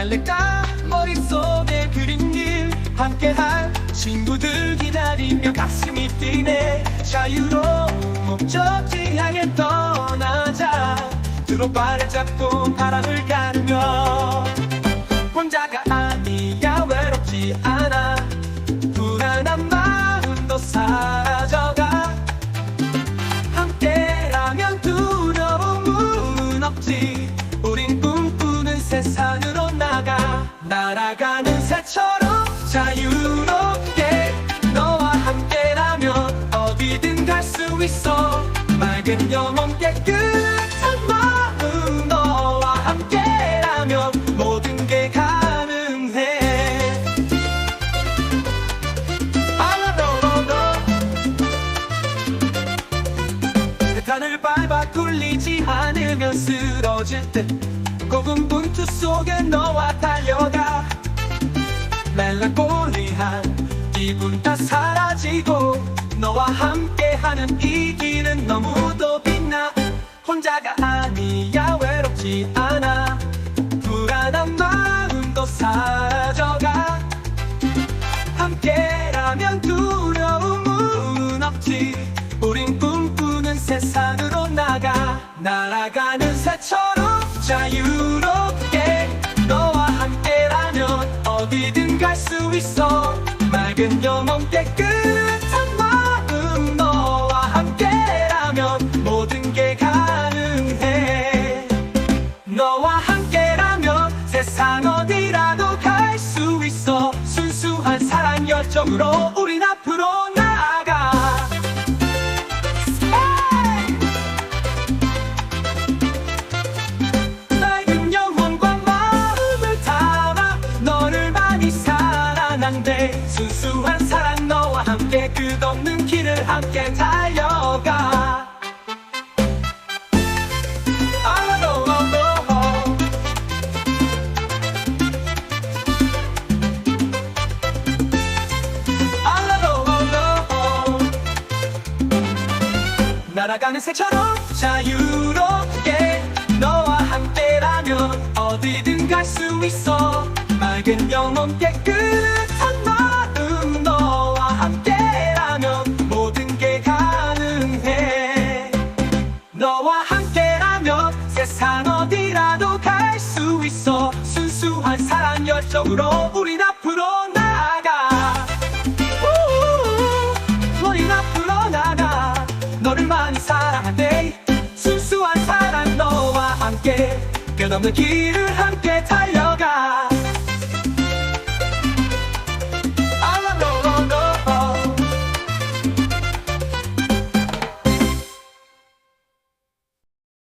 날래다 머릿속에 그린 길 함께한 친구들 기다리며 가슴이 뛰네 자유로 목적지 향해 떠나자 두로 바를 잡고 바람을 가르며 날아가는 새처럼 자유롭게 너와 함께라면 어디든 갈 수 있어. 맑은 영혼 깨끗한 마음 너와 함께라면 모든 게 가능해. 대탄을 밟아 굴리지 않으면 쓰러질 듯. 고군분투 속에 너와 달려가 멜랑콜리한 기분 다 사라지고 너와 함께하는 이 길은 너무도 빛나. 혼자가 아니야 외롭지 않아. 불안한 마음도 사라져가. 함께라면 두려움은 없지. 우린 꿈꾸는 세상으로 나가. 날아가는 새처럼 자유롭게 어디든 갈 수 있어. 맑은 영혼 깨끗한 마음 너와 함께라면 모든 게 가능해. 너와 함께라면 세상 어디라도 갈 수 있어. 순수한 사랑 열정으로 우린 앞 사랑한대 순수한 사랑 너와 함께 끝없는 길을 함께 달려가. 날아가는 새처럼 자유롭게 너와 함께라면 어디든 갈 수 있어. 맑은 영혼 깨끗 너와 함께라면 세상 어디라도 갈 수 있어. 순수한 사랑 열정으로 우린 앞으로 나아가. 우린 앞으로 나가. 너를 많이 사랑한대. 순수한 사랑 너와 함께. 끝없는 길을 함께 달려가